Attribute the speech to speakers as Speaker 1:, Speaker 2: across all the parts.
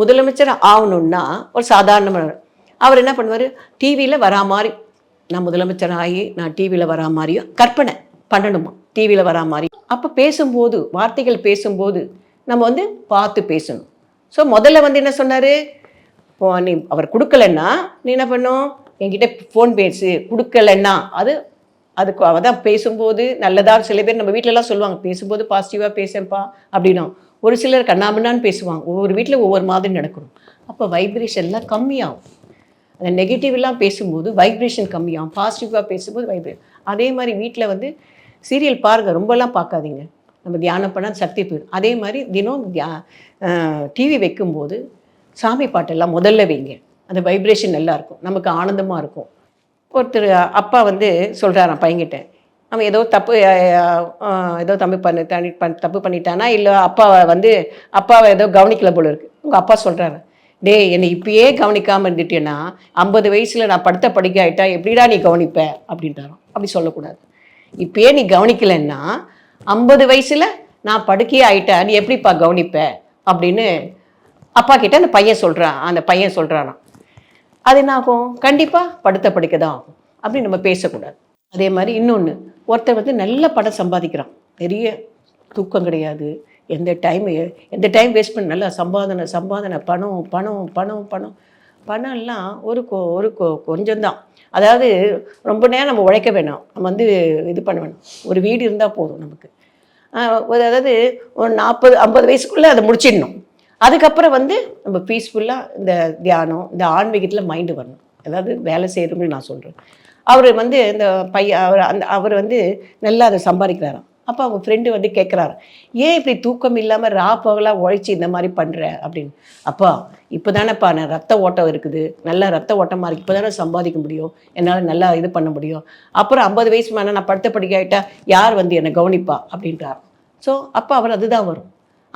Speaker 1: முதலமைச்சர் ஆகணும்னா ஒரு சாதாரண அவர் என்ன பண்ணுவார்? டிவியில் வரா மாதிரி. நான் முதலமைச்சர் ஆகி நான் டிவியில் வரா மாதிரியும் கற்பனை பண்ணணுமா? டிவியில் வரா மாதிரி. அப்போ பேசும்போது வார்த்தைகள் பேசும்போது நம்ம வந்து பார்த்து பேசணும். ஸோ முதல்ல வந்து என்ன சொன்னார்? இப்போ நீ அவர் கொடுக்கலன்னா நீ என்ன பண்ணும்? என்கிட்ட ஃபோன் பேசு கொடுக்கலன்னா அது அதுக்கு அவள் தான் பேசும்போது நல்லதா சில பேர் நம்ம வீட்டிலலாம் சொல்லுவாங்க பேசும்போது பாசிட்டிவாக பேசப்பா அப்படின்னா. ஒரு சிலர் கண்ணாமண்ணான்னு பேசுவாங்க. ஒவ்வொரு வீட்டில் ஒவ்வொரு மாதிரி நடக்கணும். அப்போ வைப்ரேஷன்லாம் கம்மியாகும். அந்த நெகட்டிவ்லாம் பேசும்போது வைப்ரேஷன் கம்மியாகும். பாசிட்டிவாக பேசும்போது வைப்ரேஷன் அதே மாதிரி வீட்டில் வந்து சீரியல் பாருங்கள் ரொம்பலாம் பார்க்காதீங்க. நம்ம தியானம் பண்ணால் சக்தி போயிடும். அதே மாதிரி தினம் தியா டிவி வைக்கும்போது சாமி பாட்டெல்லாம் முதல்ல வைங்க. அந்த வைப்ரேஷன் நல்லாயிருக்கும் நமக்கு ஆனந்தமாக இருக்கும். ஒருத்தர் அப்பா வந்து சொல்கிறாராம் பையன்கிட்ட அவன் ஏதோ தப்பு ஏதோ தம்பி பண்ணி தனி பண் தப்பு பண்ணிட்டானா? இல்லை அப்பாவை வந்து அப்பாவை ஏதோ கவனிக்கல போல இருக்கு. உங்கள் அப்பா சொல்கிறாரு டேய் என்னை இப்பயே கவனிக்காமல் இருந்துட்டேன்னா ஐம்பது வயசில் நான் படுத்த படிக்க ஆகிட்டா எப்படிடா நீ கவனிப்ப? அப்படின்றாரோ அப்படி சொல்லக்கூடாது. இப்பயே நீ கவனிக்கலைன்னா ஐம்பது வயசில் நான் படுக்கையே ஆயிட்டேன் நீ எப்படிப்பா கவனிப்ப? அப்படின்னு அப்பா கிட்ட அந்த பையன் சொல்கிறான் அந்த பையன் சொல்கிறானான் அது என்ன ஆகும் கண்டிப்பாக படுத்த படிக்க தான் ஆகும். அப்படி நம்ம பேசக்கூடாது. அதே மாதிரி இன்னொன்று ஒருத்தர் வந்து நல்ல படம் சம்பாதிக்கிறான். பெரிய தூக்கம் கிடையாது. எந்த டைம் எந்த டைம் வேஸ்ட் பண்ண நல்லா சம்பாதனை சம்பாதனை பணம் பணம் பணம் பணம். பணம்லாம் ஒரு கொ ஒரு கொ கொஞ்சம்தான். அதாவது ரொம்ப நேரம் நம்ம உழைக்க வேணாம். நம்ம வந்து இது பண்ண வேணாம். ஒரு வீடு இருந்தால் போதும் நமக்கு. ஒரு அதாவது ஒரு நாற்பது ஐம்பது வயசுக்குள்ளே அதை முடிச்சிடணும். அதுக்கப்புறம் வந்து நம்ம பீஸ்ஃபுல்லாக இந்த தியானம் இந்த ஆன்மீகத்தில் மைண்டு வரணும். அதாவது வேலை செய்யணும்னு நான் சொல்கிறேன் அவர் வந்து இந்த பையன் அவர் அந்த அவர் வந்து நல்லா அதை சம்பாதிக்கிறாராம். அப்போ அவங்க ஃப்ரெண்டு வந்து கேட்குறாரு ஏன் இப்படி தூக்கம் இல்லாமல் ரா பகலாக உழைச்சி இந்த மாதிரி பண்ணுற அப்படின்னு. அப்பா இப்போ தானேப்பா நான் ரத்த ஓட்டம் இருக்குது. நல்லா ரத்த ஓட்டமாக இருக்குது இப்போ தானே சம்பாதிக்க முடியும். என்னால் நல்லா இது பண்ண முடியும். அப்புறம் ஐம்பது வயசு மேலே நான் படுத்த படிக்க ஆகிட்டா யார் வந்து என்னை கவனிப்பா? அப்படின்றார் ஸோ அப்போ அவர் அதுதான் வரும்.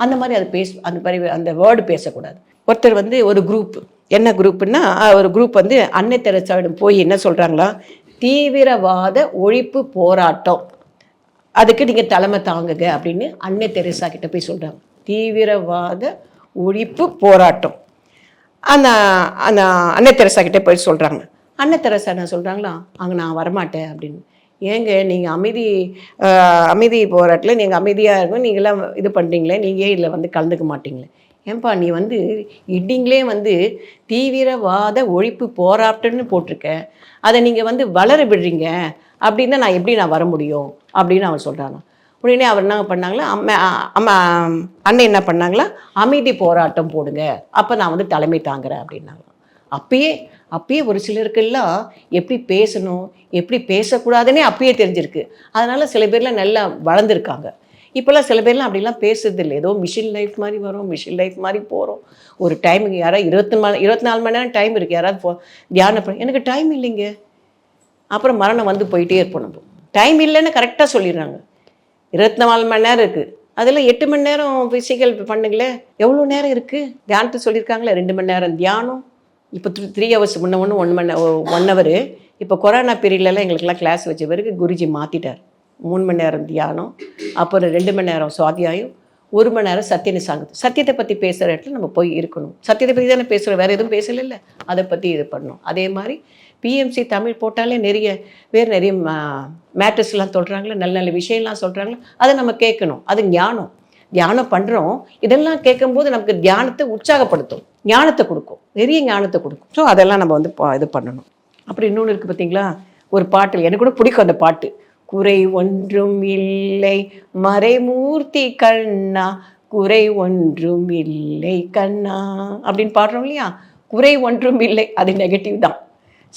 Speaker 1: அந்த மாதிரி அது பேச அந்த மாதிரி அந்த வேர்டு பேசக்கூடாது. ஒருத்தர் வந்து ஒரு குரூப் என்ன குரூப்புன்னா ஒரு குரூப் வந்து அன்னை தெரசாவிடம் போய் என்ன சொல்கிறாங்களா தீவிரவாத ஒழிப்பு போராட்டம். அதுக்கு நீங்கள் தலைமை தாங்குங்க அப்படின்னு அன்னை தெரசா கிட்ட போய் சொல்கிறாங்க தீவிரவாத ஒழிப்பு போராட்டம். அந்த அந்த அன்னை தெரசா கிட்டே போய் சொல்கிறாங்க அன்னை தெரசா என்ன சொல்கிறாங்களா அங்கே நான் வரமாட்டேன் அப்படின்னு. ஏங்க நீங்கள் அமைதி அமைதி போராட்டத்தில் நீங்கள் அமைதியாக இருக்கும் நீங்களாம் இது பண்ணுறீங்களே நீங்கள் இதில் வந்து கலந்துக்க மாட்டீங்களே? ஏன்பா நீ வந்து இட்டிங்களே வந்து தீவிரவாத ஒழிப்பு போராட்டம்னு போட்டிருக்க. அதை நீங்கள் வந்து வளர விடுறீங்க. அப்படின்னா நான் எப்படி நான் வர முடியும்? அப்படின்னு அவன் சொல்கிறாங்க உடனே அவர் என்ன பண்ணாங்களா? அம்மா அம்மா அண்ணன் என்ன பண்ணாங்களா? அமைதி போராட்டம் போடுங்க. அப்போ நான் வந்து தலைமை தாங்குறேன் அப்படின்னாங்க. அப்பயே அப்பயே ஒரு சிலருக்கெல்லாம் எப்படி பேசணும் எப்படி பேசக்கூடாதுன்னே அப்பயே தெரிஞ்சிருக்கு. அதனால் சில பேர்லாம் நல்லா வளர்ந்துருக்காங்க. இப்போல்லாம் சில பேர்லாம் அப்படிலாம் பேசுறது இல்லை ஏதோ மிஷின் லைஃப் மாதிரி வரும் மிஷின் லைஃப் மாதிரி போகிறோம் ஒரு டைமுக்கு யாராவது இருபத்தி மணி இருபத்தி நாலு மணி நேரம் டைம் இருக்குது யாராவது போ தியானம் பண்ண எனக்கு டைம் இல்லைங்க. அப்புறம் மரணம் வந்து போயிட்டே இருப்போம் நம்ம. டைம் இல்லைன்னு கரெக்டாக சொல்லிடுறாங்க. இருபத்தி நாலு மணி நேரம் இருக்குது அதில் எட்டு மணி நேரம் ஃபிசிக்கல் பண்ணுங்களேன். எவ்வளோ நேரம் இருக்குது தியானத்தை சொல்லியிருக்காங்களே ரெண்டு மணி நேரம் தியானம். இப்போ த்ரீ த்ரீ ஹவர்ஸ் முன்ன ஒன்று ஒன் மணி ஒன் ஹவர் இப்போ கொரோனா பீரியட்லலாம் எங்களுக்கெல்லாம் கிளாஸ் வச்ச பிறகு குருஜி மாற்றிட்டார் மூணு மணி நேரம் தியானம் அப்புறம் ரெண்டு மணி நேரம் சுவாத்தியாயம் ஒரு மணி நேரம் சத்தியன சாங்குது சத்தியத்தை பற்றி பேசுகிற இடத்துல நம்ம போய் இருக்கணும். சத்தியத்தை பற்றி தானே பேசுகிறோம் வேறு எதுவும் பேசல அதை பற்றி இது பண்ணணும். அதே மாதிரி பிஎம்சி தமிழ் போட்டாலே நிறைய வேறு நிறைய மேட்டர்ஸ்லாம் சொல்கிறாங்களே நல்ல நல்ல விஷயம்லாம் சொல்கிறாங்களே அதை நம்ம கேட்கணும். அது ஞானம். தியானம் பண்ணுறோம் இதெல்லாம் கேட்கும்போது நமக்கு தியானத்தை உற்சாகப்படுத்தும். ஞானத்தை கொடுக்கும். நிறைய ஞானத்தை கொடுக்கும். ஸோ அதெல்லாம் நம்ம வந்து பா- இது பண்ணணும். அப்புறம் இன்னொன்று இருக்குது பார்த்தீங்களா ஒரு பாட்டு. எனக்கு கூட பிடிக்கும் அந்த பாட்டு. குறை ஒன்றும் இல்லை மறைமூர்த்தி கண்ணா. குறை ஒன்றும் இல்லை கண்ணா. அப்படின்னு பாடுறோம் இல்லையா? குறை ஒன்றும் இல்லை அது நெகட்டிவ் தான்.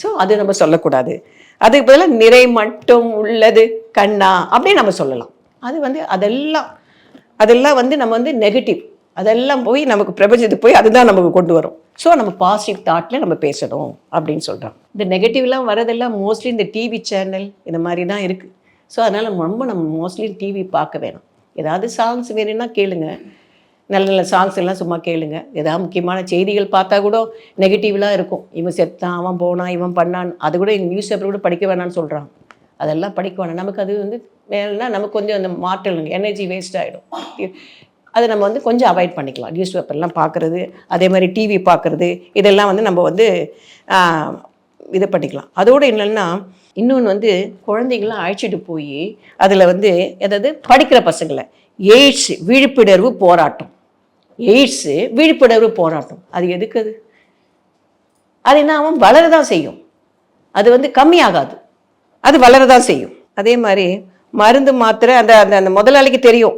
Speaker 1: ஸோ அது நம்ம சொல்லக்கூடாது. அதுக்கு பதிலாக நிறை மட்டும் உள்ளது கண்ணா. அப்படின்னு நம்ம சொல்லலாம். அது வந்து அதெல்லாம் அதெல்லாம் வந்து நம்ம வந்து நெகட்டிவ் அதெல்லாம் போய் நமக்கு பிரபஞ்சத்துக்கு போய் அதுதான் நமக்கு கொண்டு வரும். ஸோ நம்ம பாசிட்டிவ் தாட்டில் நம்ம பேசணும் அப்படின்னு சொல்கிறோம் இந்த நெகட்டிவ்லாம் வரதெல்லாம் மோஸ்ட்லி இந்த டிவி சேனல் இந்த மாதிரி தான் இருக்குது ஸோ அதனால் ரொம்ப நம்ம மோஸ்ட்லி டிவி பார்க்க வேணும். ஏதாவது சாங்ஸ் வேணும்னா கேளுங்க. நல்ல நல்ல சாங்ஸ் எல்லாம் சும்மா கேளுங்க. ஏதாவது முக்கியமான செய்திகள் பார்த்தா கூட நெகட்டிவ்லாம் இருக்கும். இவன் செத்தான் அவன் போனான் இவன் பண்ணான். அது கூட எங்கள் நியூஸ் பேப்பர் கூட படிக்க வேணாம்னு சொல்கிறான் அதெல்லாம் படிக்க வேணாம். நமக்கு அது வந்து வேணும்னா நமக்கு கொஞ்சம் அந்த மாற்றலுங்க எனர்ஜி வேஸ்ட் ஆகிடும் அதை நம்ம வந்து கொஞ்சம் அவாய்ட் பண்ணிக்கலாம். நியூஸ் பேப்பர்லாம் பார்க்குறது அதே மாதிரி டிவி பார்க்குறது இதெல்லாம் வந்து நம்ம வந்து இது பண்ணிக்கலாம். அதோடு என்னென்னா இன்னொன்று வந்து குழந்தைங்களாம் அழைச்சிட்டு போய் அதில் வந்து எதாவது படிக்கிற பசங்களை எய்ட்ஸ் விழிப்புணர்வு போராட்டம். எய்ட்ஸு விழிப்புணர்வு போராட்டம். அது எதுக்கு அது? அது என்ன ஆகும்? வளரதான் செய்யும். அது வந்து கம்மியாகாது. அது வளரதான் செய்யும். அதே மாதிரி மருந்து மாத்திரை அந்த அந்த அந்த முதலாளிக்கு தெரியும்.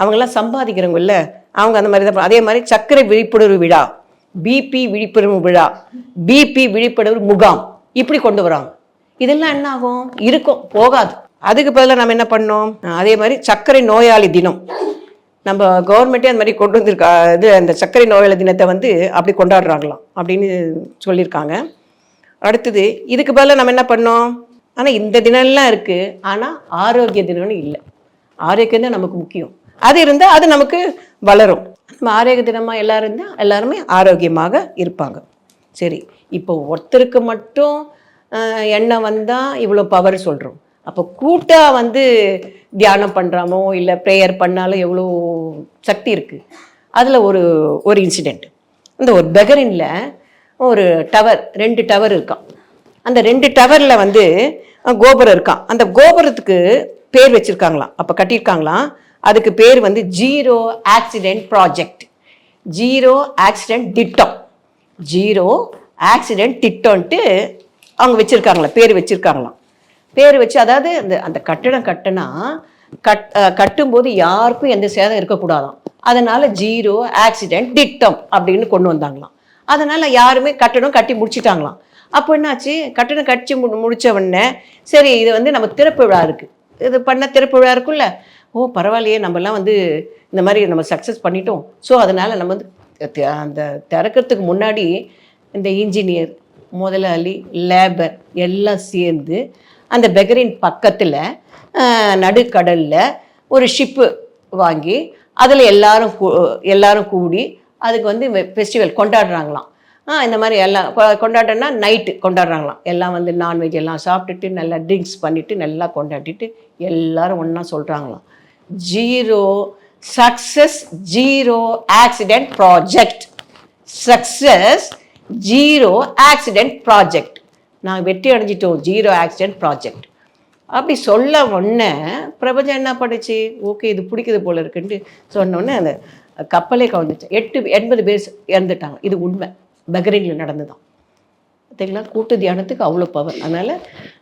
Speaker 1: அவங்கெல்லாம் சம்பாதிக்கிறவங்கல்ல அவங்க அந்த மாதிரி தான் அதே மாதிரி சர்க்கரை விழிப்புணர்வு விழா பிபி விழிப்புணர்வு விழா பிபி விழிப்புணர்வு முகாம் இப்படி கொண்டு வராங்க. இதெல்லாம் என்ன ஆகும்? இருக்கும் போகாது. அதுக்கு பதிலாக நம்ம என்ன பண்ணோம்? அதே மாதிரி சர்க்கரை நோயாளி தினம். நம்ம கவர்மெண்ட்டே அந்த மாதிரி கொண்டு வந்திருக்கா இது அந்த சர்க்கரை நோயாளி தினத்தை வந்து அப்படி கொண்டாடுறாங்களாம் அப்படின்னு சொல்லியிருக்காங்க. அடுத்தது இதுக்கு பதிலாக நம்ம என்ன பண்ணோம்? ஆனால் இந்த தினம்லாம் இருக்குது ஆனால் ஆரோக்கிய தினம்னு இல்லை. ஆரோக்கியம் தான் நமக்கு முக்கியம். அது இருந்தால் அது நமக்கு வளரும். நம்ம ஆரோக்கிய தினமாக எல்லாரும் இருந்தால் எல்லாருமே ஆரோக்கியமாக இருப்பாங்க. சரி இப்போ ஒருத்தருக்கு மட்டும் எண்ணம் எண்ணெய் வந்தால் இவ்வளோ பவர் சொல்கிறோம் அப்போ கூட்டாக வந்து தியானம் பண்ணுறாமோ இல்லை ப்ரேயர் பண்ணாலும் எவ்வளோ சக்தி இருக்குது அதில் ஒரு ஒரு இன்சிடெண்ட் இந்த ஒரு பெகரின்ல ஒரு டவர் ரெண்டு டவர் இருக்கான் அந்த ரெண்டு டவரில் வந்து கோபுரம் இருக்கான் அந்த கோபுரத்துக்கு பேர் வச்சுருக்காங்களாம். அப்போ கட்டியிருக்காங்களாம். அதுக்கு பேர் வந்து zero accident project zero accident திட்டம் ஜீரோ ஆக்சிடென்ட் திட்டம்ன்ட்டு அவங்க வச்சுருக்காங்களா பேர் வச்சுருக்காங்களாம். பேர் வச்சு அதாவது அந்த அந்த கட்டடம் கட்டினா கட் கட்டும்போது யாருக்கும் எந்த சேதம் இருக்கக்கூடாதாம். அதனால் ஜீரோ ஆக்சிடென்ட் திட்டம் அப்படின்னு கொண்டு வந்தாங்களாம். அதனால் யாருமே கட்டடம் கட்டி முடிச்சிட்டாங்களாம். அப்போ என்னாச்சு? கட்டணம் கட்டி மு முடிச்ச உடனே சரி இது வந்து நம்ம திறப்பு விழா இருக்குது இது பண்ண திறப்பு விழா இருக்குல்ல ஓ பரவாயில்லையே நம்மலாம் வந்து இந்த மாதிரி நம்ம சக்ஸஸ் பண்ணிட்டோம். ஸோ அதனால் நம்ம வந்து அந்த திறக்கிறதுக்கு முன்னாடி இந்த இன்ஜினியர் முதலாளி லேபர் எல்லாம் சேர்ந்து அந்த பெகரின் பக்கத்தில் நடுக்கடலில் ஒரு ஷிப்பு வாங்கி அதில் எல்லாரும் எல்லாரும் கூடி அதுக்கு வந்து ஃபெஸ்டிவல் கொண்டாடுறாங்களாம். இந்த மாதிரி எல்லாம் கொ- கொண்டாட்டம்னா நைட்டு கொண்டாடுறாங்களாம். எல்லாம் வந்து நான்வெஜ் எல்லாம் சாப்பிட்டுட்டு நல்லா ட்ரிங்க்ஸ் பண்ணிவிட்டு நல்லா கொண்டாடிட்டு எல்லாரும் ஒன்றா சொல்கிறாங்களாம் zero success zero accident project success zero accident project நாங்கள் வெற்றி அடைஞ்சிட்டோம் ஜீரோ ஆக்சிடென்ட் ப்ராஜெக்ட் அப்படி சொல்ல உடனே பிரபஞ்சம் என்ன பண்ணுச்சு? ஓகே இது பிடிக்குது போல இருக்குன்ட்டு சொன்னோடனே அந்த கப்பலே கவுந்துச்சு எட்டு எண்பது பேர் இறந்துட்டாங்க. இது உண்மை. பக்ரைனில் நடந்துதான். பார்த்தீங்களா கூட்டு தியானத்துக்கு அவ்வளோ பவர் அதனால்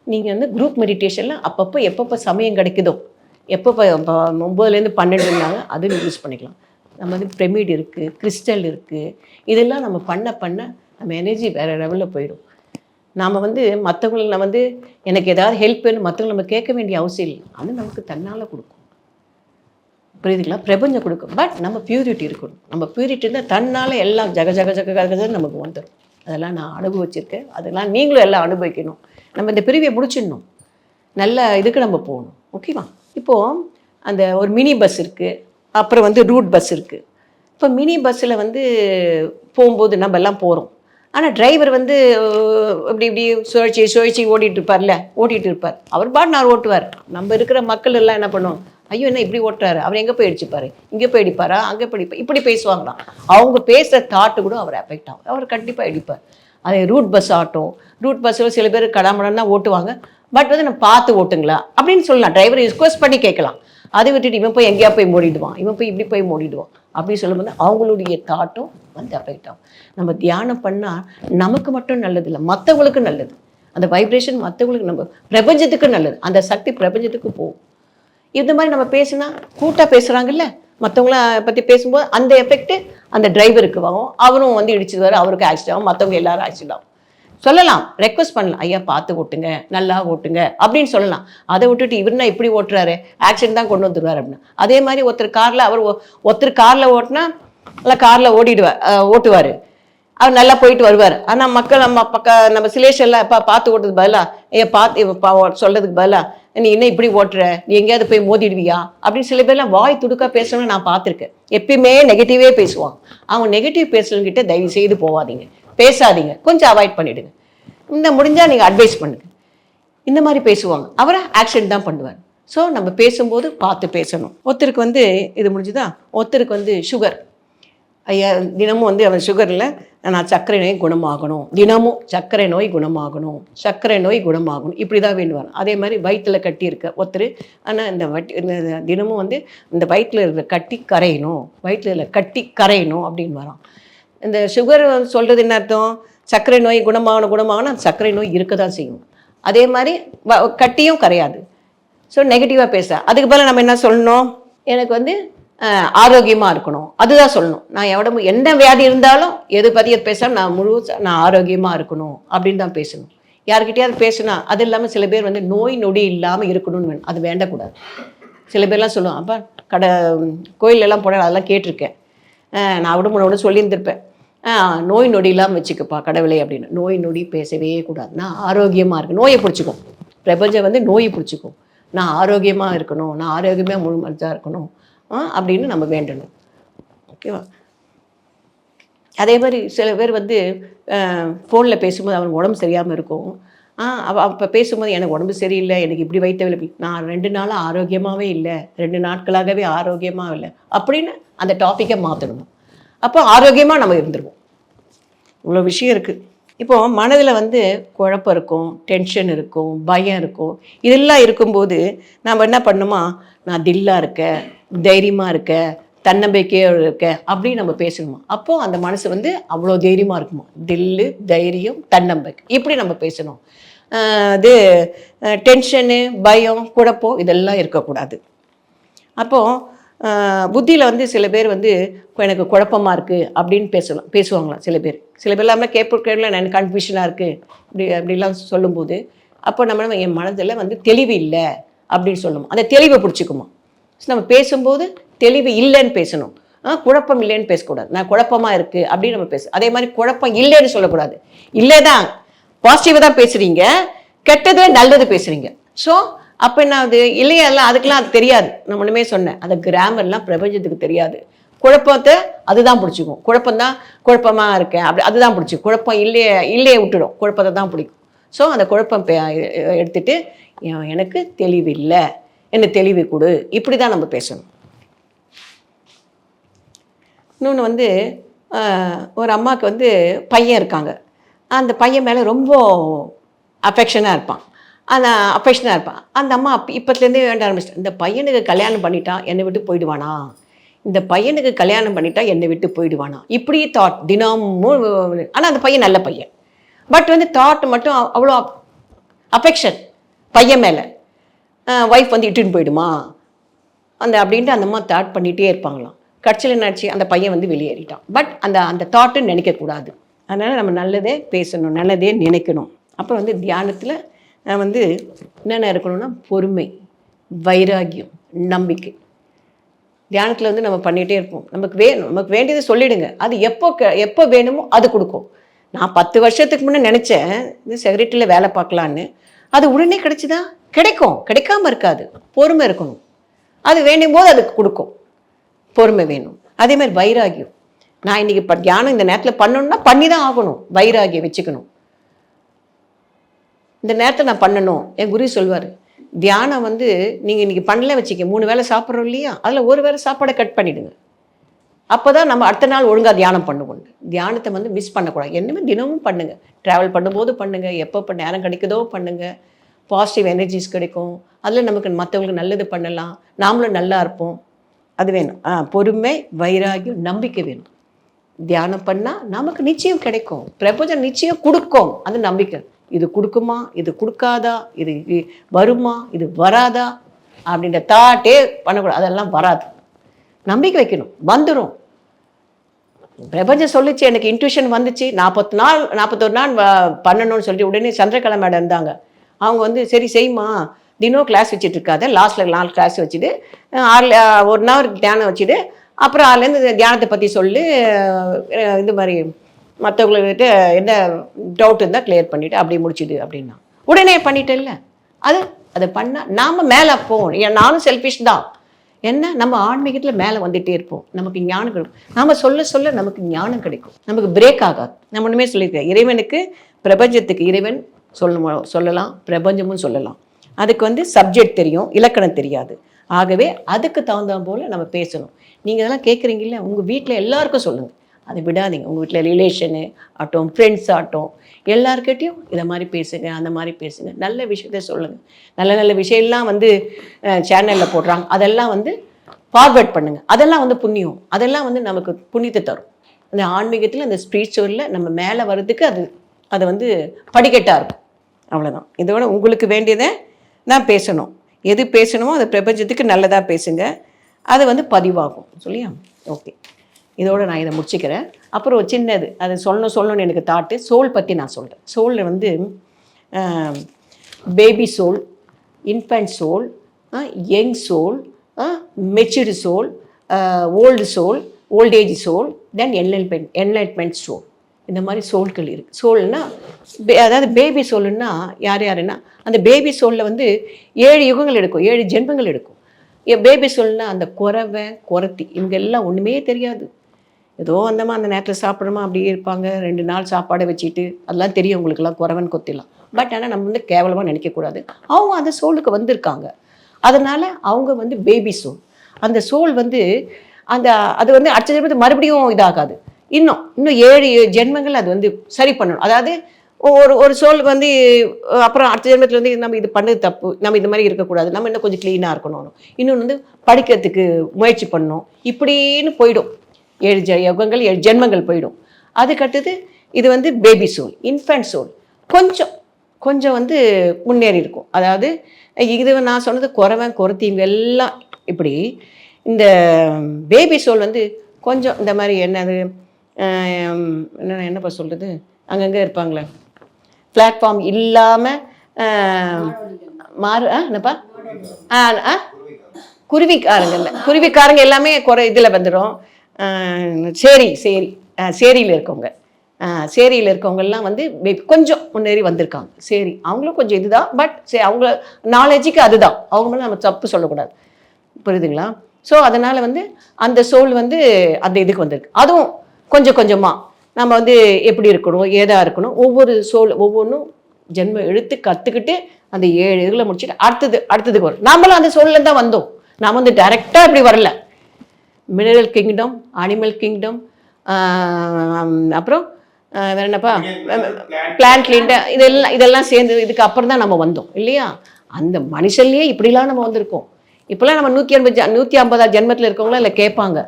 Speaker 1: நீங்கள் வந்து குரூப் மெடிடேஷனில் அப்பப்போ எப்பப்போ சமயம் கிடைக்குதோ எப்போ இப்போ ஒம்பதுலேருந்து இருந்தாங்க அதுவும் யூஸ் பண்ணிக்கலாம். நம்ம வந்து பிரமிட் இருக்குது கிறிஸ்டல் இருக்குது இதெல்லாம் நம்ம பண்ண பண்ண நம்ம எனர்ஜி வேறு லெவலில் போயிடும். நாம் வந்து மற்றவங்களுக்கு வந்து எனக்கு ஏதாவது ஹெல்ப் வேணும் மற்றவங்க நம்ம கேட்க வேண்டிய அவசியம் இல்லை. அது நமக்கு தன்னால் கொடுக்கும். புரியுதுங்களா? பிரபஞ்சம் கொடுக்கும். பட் நம்ம பியூரிட்டி இருக்கணும். நம்ம பியூரிட்டி இருந்தால் தன்னால் எல்லாம் ஜக ஜக ஜக ஜகன்னு நமக்கு வந்துடும் அதெல்லாம் நான் அனுபவிச்சிருக்கேன். அதெல்லாம் நீங்களும் எல்லாம் அனுபவிக்கணும். நம்ம இந்த பிரிவை முடிச்சிடணும். நல்ல இதுக்கு நம்ம போகணும். ஓகேவா இப்போது அந்த ஒரு மினி பஸ் இருக்குது அப்புறம் வந்து ரூட் பஸ் இருக்குது இப்போ மினி பஸ்ஸில் வந்து போகும்போது நம்ம எல்லாம் போகிறோம் ஆனால் டிரைவர் வந்து இப்படி இப்படி சுழற்சி சுழற்சி ஓட்டிகிட்டு இருப்பார்ல ஓட்டிகிட்டு இருப்பார். அவர் பாட்னார் ஓட்டுவார். நம்ம இருக்கிற மக்கள் எல்லாம் என்ன பண்ணுவோம் ஐயோ என்ன இப்படி ஓட்டுறாரு? அவர் எங்கே போய் அடிச்சுப்பாரு? இங்கே போய் அடிப்பாரா? அங்கே போய் அடிப்பா இப்படி பேசுவாங்களாம். அவங்க பேசுகிற தாட்டு கூட அவர் அஃபெக்ட் ஆகும். அவர் கண்டிப்பாக அடிப்பார். அதே ரூட் பஸ் ஆட்டும் ரூட் பஸ்ஸில் சில பேர் கடாமடன்னா ஓட்டுவாங்க. பட் வந்து நம்ம பார்த்து ஓட்டுங்களா? அப்படின்னு சொல்லலாம். டிரைவரை ரிக்வஸ்ட் பண்ணி கேட்கலாம். அதை விட்டுட்டு இவன் போய் எங்கேயா போய் மூடிடுவான். இவன் போய் இப்படி போய் மூடிடுவான். அப்படின்னு சொல்லும்போது அவங்களுடைய தாட்டும் வந்து அஃபெக்ட் ஆகும். நம்ம தியானம் பண்ணால் நமக்கு மட்டும் நல்லது இல்லை மற்றவங்களுக்கும் நல்லது. அந்த வைப்ரேஷன் மற்றவங்களுக்கு நம்ம பிரபஞ்சத்துக்கு நல்லது. அந்த சக்தி பிரபஞ்சத்துக்கு போகும். இந்த மாதிரி நம்ம பேசினா கூட்டாக பேசுகிறாங்கல்ல மற்றவங்கள பற்றி பேசும்போது அந்த எஃபெக்ட் அந்த டிரைவருக்கு ஆகும் அவரும் வந்து இடிச்சிடுவார் அவருக்கு ஆக்சிடென்ட் ஆகும். மற்றவங்க எல்லாரும் ஆக்சிடென்ட் ஆகும். சொல்லலாம். ரெக்வஸ்ட் பண்ணலாம். ஐயா பார்த்து ஓட்டுங்க. நல்லா ஓட்டுங்க. அப்படின்னு சொல்லலாம். அதை விட்டுட்டு இவருனா இப்படி ஓட்டுறாரு? ஆக்சிடென்ட் தான் கொண்டு வந்துருவார் அப்படின்னு. அதே மாதிரி ஒருத்தர் காரில் அவர் ஒருத்தர் காரில் ஓட்டினா நல்லா காரில் ஓடிடுவார் ஓட்டுவார். அவர் நல்லா போயிட்டு வருவார். ஆனால் மக்கள் நம்ம பக்க நம்ம சிலேஷ் இப்போ பார்த்து ஓட்டுறதுக்கு பதிலா ஏ பார்த்து சொல்கிறதுக்கு பதிலா நீ என்ன இப்படி ஓட்டுற? நீ எங்கேயாவது போய் மோதிடுவியா? அப்படின்னு சில பேர்லாம் வாய் துடுக்கா பேசணும்னு நான் பார்த்துருக்கேன். எப்பயுமே நெகட்டிவே பேசுவான். அவங்க நெகட்டிவ் பேசுறவங்கிட்ட தயவு செய்து போகாதீங்க பேசாதீங்க. கொஞ்சம் அவாய்ட் பண்ணிவிடுங்க இந்த முடிஞ்சால் நீங்கள் அட்வைஸ் பண்ணுங்கள் இந்த மாதிரி பேசுவாங்க. அவரை ஆக்ஷன் தான் பண்ணுவார். ஸோ நம்ம பேசும்போது பார்த்து பேசணும். ஒருத்தருக்கு வந்து இது முடிஞ்சுதா? ஒருத்தருக்கு வந்து சுகர் ஐயா தினமும் வந்து அவன் சுகரில் நான் சர்க்கரை நோய் குணமாகணும். தினமும் சர்க்கரை நோய் குணமாகணும். சர்க்கரை நோய் குணமாகணும். இப்படி தான் வேண்டுவார். அதே மாதிரி வயிற்றில் கட்டி இருக்க ஒருத்தர் ஆனால் இந்த வட்டி இந்த தினமும் வந்து இந்த வயிற்றில் இருக்கிற கட்டி கரையணும். வயிற்றில் கட்டி கரையணும் அப்படின்னு வரான் இந்த சுகர் சொல்கிறது என்ன அர்த்தம்? சர்க்கரை நோய் குணமாகணும் குணமாகணும் அந்த சர்க்கரை நோய் இருக்க தான் செய்யும். அதே மாதிரி வ- கட்டியும் கரையாது. ஸோ நெகட்டிவாக பேச. அதுக்கு பதில் நம்ம என்ன சொல்லணும்? எனக்கு வந்து ஆரோக்கியமாக இருக்கணும். அதுதான் சொல்லணும். நான் எவ்வளவு என்ன வியாதி இருந்தாலும் எது பற்றி பேசாம நான் முழு நான் ஆரோக்கியமாக இருக்கணும் அப்படின்னு தான் பேசணும். யார்கிட்டயாவது பேசினா அது இல்லாமல் சில பேர் வந்து நோய் நொடி இல்லாமல் இருக்கணும்னு வேணும் அது வேண்டக்கூடாது. சில பேர்லாம் சொல்லுவாங்க அப்பா கடை கோயிலெல்லாம் போனால் அதெல்லாம் கேட்டிருக்கேன். நான் விட முன்னோட சொல்லியிருந்திருப்பேன். நோய் நொடி இல்லாமல் வச்சுக்கப்பா கடவுளே அப்படின்னு. நோய் நொடி பேசவே கூடாது. நான் ஆரோக்கியமாக இருக்கு நோயை பிடிச்சிக்கும் பிரபஞ்சம் வந்து நோயை பிடிச்சிக்கும். நான் ஆரோக்கியமாக இருக்கணும். நான் ஆரோக்கியமாக முழுமனதாக இருக்கணும். அப்படின்னு நம்ம வேண்டணும். ஓகேவா? அதே மாதிரி சில பேர் வந்து ஃபோனில் பேசும்போது அவனுக்கு உடம்பு சரியாமல் இருக்கும். அப்போ பேசும்போது எனக்கு உடம்பு சரியில்லை. எனக்கு இப்படி வைத்த நான் ரெண்டு நாளாக ஆரோக்கியமாகவே இல்லை. ரெண்டு நாட்களாகவே ஆரோக்கியமாக இல்லை. அப்படின்னு அந்த டாப்பிக்கை மாற்றணும் அப்போ ஆரோக்கியமாக நம்ம இருந்துருவோம். இவ்வளோ விஷயம் இருக்குது இப்போ மனதில் வந்து குழப்பம் இருக்கும் டென்ஷன் இருக்கும் பயம் இருக்கும். இதெல்லாம் இருக்கும்போது நாம் என்ன பண்ணுமா? நான் தில்லாக இருக்கேன் தைரியமாக இருக்கேன் தன்னம்பிக்கையோடு இருக்க அப்படின்னு நம்ம பேசணுமா? அப்போது அந்த மனசு வந்து அவ்வளோ தைரியமாக இருக்குமா? தில்லு தைரியம் தன்னம்பிக்கை. இப்படி நம்ம பேசணும். இது டென்ஷனு பயம் குழப்பம் இதெல்லாம் இருக்கக்கூடாது. அப்போது புத்தியில் வந்து சில பேர் வந்து எனக்கு குழப்பமாக இருக்குது அப்படின்னு பேசலாம் பேசுவாங்களாம் சில பேர். சில பேர் இல்லாமல் கேட்ப கேட்கல எனக்கு கன்ஃபியூஷனாக இருக்குது இப்படி அப்படிலாம் சொல்லும்போது அப்போ நம்ம என் மனதில் வந்து தெளிவு இல்லை அப்படின்னு சொல்லணும் அந்த தெளிவை பிடிச்சிக்குமா. ஸோ நம்ம பேசும்போது தெளிவு இல்லைன்னு பேசணும். ஆ, குழப்பம் இல்லைன்னு பேசக்கூடாது. நான் குழப்பமாக இருக்குது அப்படின்னு நம்ம பேச அதே மாதிரி குழப்பம் இல்லைன்னு சொல்லக்கூடாது. இல்லை தான் பாசிட்டிவாக தான் பேசுகிறீங்க கெட்டது நல்லது பேசுகிறீங்க ஸோ அப்போ என்ன அது இல்லையா அதுக்கெல்லாம் அது தெரியாது. நான் ஒன்றுமே சொன்னேன். அந்த கிராமர்லாம் பிரபஞ்சத்துக்கு தெரியாது. குழப்பத்தை அதுதான் பிடிச்சிக்கும். குழப்பம் தான் குழப்பமாக இருக்கேன். அப்படி அதுதான் பிடிச்சிக்கும். குழப்பம் இல்லையே இல்லையே விட்டுடும். குழப்பத்தை தான் பிடிக்கும். ஸோ அந்த குழப்பம் பே- எடுத்துட்டு எனக்கு தெளிவு இல்லை என்ன தெளிவு கொடு. இப்படி தான் நம்ம பேசணும். இன்னொன்று வந்து ஒரு அம்மாவுக்கு வந்து பையன் இருக்காங்க. அந்த பையன் மேலே ரொம்ப அஃபெக்ஷனாக இருப்பான். அந்த அஃபெக்ஷனாக இருப்பான் அந்த அம்மா இப்போத்துலேருந்தே வேண்ட ஆரம்பிச்சிட்டேன் இந்த பையனுக்கு கல்யாணம் பண்ணிட்டா என்னை விட்டு போயிடுவானா? இந்த பையனுக்கு கல்யாணம் பண்ணிட்டா என்னை விட்டு போயிடுவானா? இப்படி தாட் தினமும் ஆனால் அந்த பையன் நல்ல பையன். பட் வந்து தாட் மட்டும் அவ்வளோ அஃபெக்ஷன் பையன் மேலே. ஒய்ஃப் வந்து இட்டுன்னு போயிடுமா? அந்த அப்படின்ட்டு அந்த அம்மா தாட் பண்ணிகிட்டே இருப்பாங்களாம். கட்சியில் என்னாச்சு? அந்த பையன் வந்து வெளியேறிட்டான். பட் அந்த அந்த தாட்டுன்னு நினைக்கக்கூடாது. அதனால் நம்ம நல்லதே பேசணும் நல்லதே நினைக்கணும். அப்புறம் வந்து தியானத்தில் வந்து என்னென்ன இருக்கணும்னா பொறுமை வைராகியம் நம்பிக்கை. தியானத்தில் வந்து நம்ம பண்ணிகிட்டே இருப்போம். நமக்கு வேணும் நமக்கு வேண்டியதை சொல்லிடுங்க. அது எப்போ க- எப்போ வேணுமோ அது கொடுக்கும். நான் பத்து வருஷத்துக்கு முன்னே நினச்சேன் இது செக்ரட்டரியில் வேலை பார்க்கலான்னு. அது உடனே கிடைச்சிதா? கிடைக்கும். கிடைக்காம இருக்காது. பொறுமை இருக்கணும். அது வேண்டும் போது அதுக்கு கொடுக்கும். பொறுமை வேணும். அதே மாதிரி வைராகியம். நான் இன்னைக்கு இப்போ தியானம் இந்த நேரத்தில் பண்ணணும்னா பண்ணி தான் ஆகணும். வைராகியம் வச்சுக்கணும். இந்த நேரத்தை நான் பண்ணணும். என் குரு சொல்வார் தியானம் வந்து நீங்கள் இன்னைக்கு பண்ணல வச்சுக்க மூணு வேளை சாப்பிட்றோம் இல்லையா? அதில் ஒரு வேளை சாப்பாடை கட் பண்ணிவிடுங்க அப்போ தான் நம்ம அடுத்த நாள் ஒழுங்காக தியானம் பண்ணுவோம். தியானத்தை வந்து மிஸ் பண்ணக்கூடாது. என்னமே தினமும் பண்ணுங்கள் ட்ராவல் பண்ணும்போது பண்ணுங்கள் எப்போ நேரம் கிடைக்குதோ பண்ணுங்கள் பாசிட்டிவ் எனர்ஜிஸ் கிடைக்கும். அதில் நமக்கு மற்றவங்களுக்கு நல்லது பண்ணலாம். நாமளும் நல்லா இருப்போம். அது வேணும். ஆ பொறுமை வைராகியம் நம்பிக்கை வேணும். தியானம் பண்ணால் நமக்கு நிச்சயம் கிடைக்கும். பிரபஞ்சம் நிச்சயம் கொடுக்கும். அந்த நம்பிக்கை. இது கொடுக்குமா? இது கொடுக்காதா? இது வருமா? இது வராதா? அப்படின்ற தாட்டே பண்ணக்கூடாது. அதெல்லாம் வராது. நம்பிக்கை வைக்கணும். வந்துடும் பிரபஞ்சம் சொல்லிச்சு எனக்கு இன்ட்யூஷன் வந்துச்சு. நாற்பத்தி நாள் நாற்பத்தொரு நாள் வ- பண்ணணும்னு சொல்லிட்டு உடனே சந்திரகலா மேடம் இருந்தாங்க. அவங்க வந்து சரி செய்யுமா தினம் கிளாஸ் வச்சுட்டு இருக்காத லாஸ்ட்டில் நாலு கிளாஸ் வச்சுட்டு ஆறு ஒரு நாள் தியானம் வச்சுட்டு அப்புறம் அதுலேருந்து தியானத்தை பற்றி சொல்லி. இந்த இது மாதிரி மற்றவங்கள்கிட்ட என்ன டவுட் இருந்தால் கிளியர் பண்ணிவிட்டு அப்படி முடிச்சிடு அப்படின்னா. உடனே பண்ணிட்டேல்ல. அது அதை பண்ணால் நாம் மேலே போவோம் ஏன் நானும் செல்ஃபிஷ் தான். என்ன? நம்ம ஆன்மீகத்தில் மேலே வந்துகிட்டே இருப்போம். நமக்கு ஞானம் கிடைக்கும். நாம் சொல்ல சொல்ல நமக்கு ஞானம் கிடைக்கும். நமக்கு பிரேக் ஆகாது. நம்ம ஒன்றுமே சொல்லியிருக்கேன் இறைவனுக்கு பிரபஞ்சத்துக்கு இறைவன் சொல்ல சொல்லலாம். பிரபஞ்சமும் சொல்லலாம். அதுக்கு வந்து சப்ஜெக்ட் தெரியும். இலக்கணம் தெரியாது. ஆகவே அதுக்கு தகுந்த போல் நம்ம பேசணும். நீங்கள் இதெல்லாம் கேட்குறீங்கல்ல உங்கள் வீட்டில் எல்லாருக்கும் சொல்லுங்கள் அதை விடாதீங்க. உங்கள் வீட்டில் ரிலேஷனு ஆகட்டும் ஃப்ரெண்ட்ஸ் ஆகட்டும் எல்லாருக்கிட்டையும் இதை மாதிரி பேசுங்க அந்த மாதிரி பேசுங்க. நல்ல விஷயத்த சொல்லுங்கள் நல்ல நல்ல விஷயம்லாம் வந்து சேனலில் போடுறாங்க. அதெல்லாம் வந்து ஃபார்வேர்ட் பண்ணுங்கள் அதெல்லாம் வந்து புண்ணியம். அதெல்லாம் வந்து நமக்கு புண்ணியத்தை தரும். அந்த ஆன்மீகத்தில் அந்த ஸ்பிரிச்சுவலில் நம்ம மேலே வர்றதுக்கு அது அது வந்து படிக்கட்டாக இருக்கும். அவ்வளோதான் இதோட உங்களுக்கு வேண்டியதை நான் பேசணும். எது பேசணுமோ அது பிரபஞ்சத்துக்கு நல்லதாக பேசுங்க. அது வந்து பதிவாகும். சொல்லியா ஓகே. இதோடு நான் இதை முடிச்சுக்கிறேன். அப்புறம் ஒரு சின்னது அது சொல்லணும் சொல்லணும்னு எனக்கு தாட்டு சோல் பற்றி நான் சொல்கிறேன் சோலில் வந்து baby soul infant soul young soul matured soul old soul old age soul then enlightenment enlightenment soul. இந்த மாதிரி சோல்கள் இருக்குது சோல்னா அதாவது பேபி சோல்னா யார் யாருன்னா அந்த பேபி சோலில் வந்து ஏழு யுகங்கள் எடுக்கும் ஏழு ஜென்மங்கள் எடுக்கும். பேபி சோல்னா அந்த குறவை குறத்தி இவங்க எல்லாம் ஒன்றுமே தெரியாது. ஏதோ அந்தமா அந்த நேரத்தில் சாப்பிட்றோமா அப்படியே இருப்பாங்க. ரெண்டு நாள் சாப்பாடை வச்சுட்டு அதெல்லாம் தெரியும் உங்களுக்குலாம் குறவன் கொத்திடலாம் பட் ஆனால் நம்ம வந்து கேவலமாக நினைக்கக்கூடாது. அவங்க அந்த சோலுக்கு வந்திருக்காங்க. அதனால் அவங்க வந்து பேபி சோல் அந்த சோல் வந்து அந்த அது வந்து அடுத்த ஜென்மத்துக்கு மறுபடியும் இதாகாது. இன்னும் இன்னும் ஏழு ஜென்மங்கள் அது வந்து சரி பண்ணணும். அதாவது ஒரு ஒரு சோல் வந்து அப்புறம் அடுத்த ஜென்மத்தில் வந்து நம்ம இது பண்ணது தப்பு. நம்ம இந்த மாதிரி இருக்கக்கூடாது. நம்ம இன்னும் கொஞ்சம் க்ளீனாக இருக்கணும். இன்னொன்று வந்து படிக்கிறதுக்கு முயற்சி பண்ணணும். இப்படின்னு போயிடும். ஏழு ஜ யுகங்கள் ஏழு ஜென்மங்கள் போயிடும். அதுக்கடுத்தது இது வந்து பேபி சோல் இன்ஃபென்ட் சோல் கொஞ்சம் கொஞ்சம் வந்து முன்னேறி இருக்கும். அதாவது இது நான் சொன்னது குறவன் குறத்தி இவங்க எல்லாம் இப்படி இந்த பேபி சோல் வந்து கொஞ்சம் இந்த மாதிரி என்னது என்ன என்னப்பா சொல்கிறது அங்கங்கே இருப்பாங்களே. பிளாட்ஃபார்ம் இல்லாமல் மாறு ஆ என்னப்பா? ஆ ஆ? குருவிக்காரங்க இல்லை. குருவிக்காரங்க எல்லாமே குறை இதில் வந்துடும் சேரி சேரி சேரியில் இருக்கவங்க. சேரியில் இருக்கவங்கெல்லாம் வந்து கொஞ்சம் முன்னேறி வந்திருக்காங்க. சரி அவங்களும் கொஞ்சம் இதுதான் பட் சரி அவங்க நாலேஜுக்கு அதுதான். அவங்க மேலே நம்ம தப்பு சொல்லக்கூடாது. புரியுதுங்களா? ஸோ அதனால் வந்து அந்த சோல் வந்து அந்த இதுக்கு வந்திருக்கு. அதுவும் கொஞ்சம் கொஞ்சமாக நம்ம வந்து எப்படி இருக்கணும் ஏதா இருக்கணும் ஒவ்வொரு சோல் ஒவ்வொன்றும் ஜென்ம எழுத்து கற்றுக்கிட்டு அந்த ஏழு இதில் முடிச்சுட்டு அடுத்தது அடுத்ததுக்கு வரும். நாமளும் அந்த சோழில் தான் வந்தோம். நாம் வந்து டைரெக்டாக இப்படி வரல. மினரல் கிங்டம் அனிமல் கிங்டம் அப்புறம் வேற என்னப்பா? பிளான்ட் கிங்டம் இதெல்லாம் இதெல்லாம் சேர்ந்து இதுக்கு அப்புறம் தான் நம்ம வந்தோம் இல்லையா? அந்த மனுஷன்லேயே இப்படிலாம் நம்ம வந்திருக்கோம். இப்போலாம் நம்ம நூற்றி ஐம்பது நூற்றி ஐம்பதா ஜென்மத்தில் இருக்கவங்களாம் இல்லை கேட்பாங்க.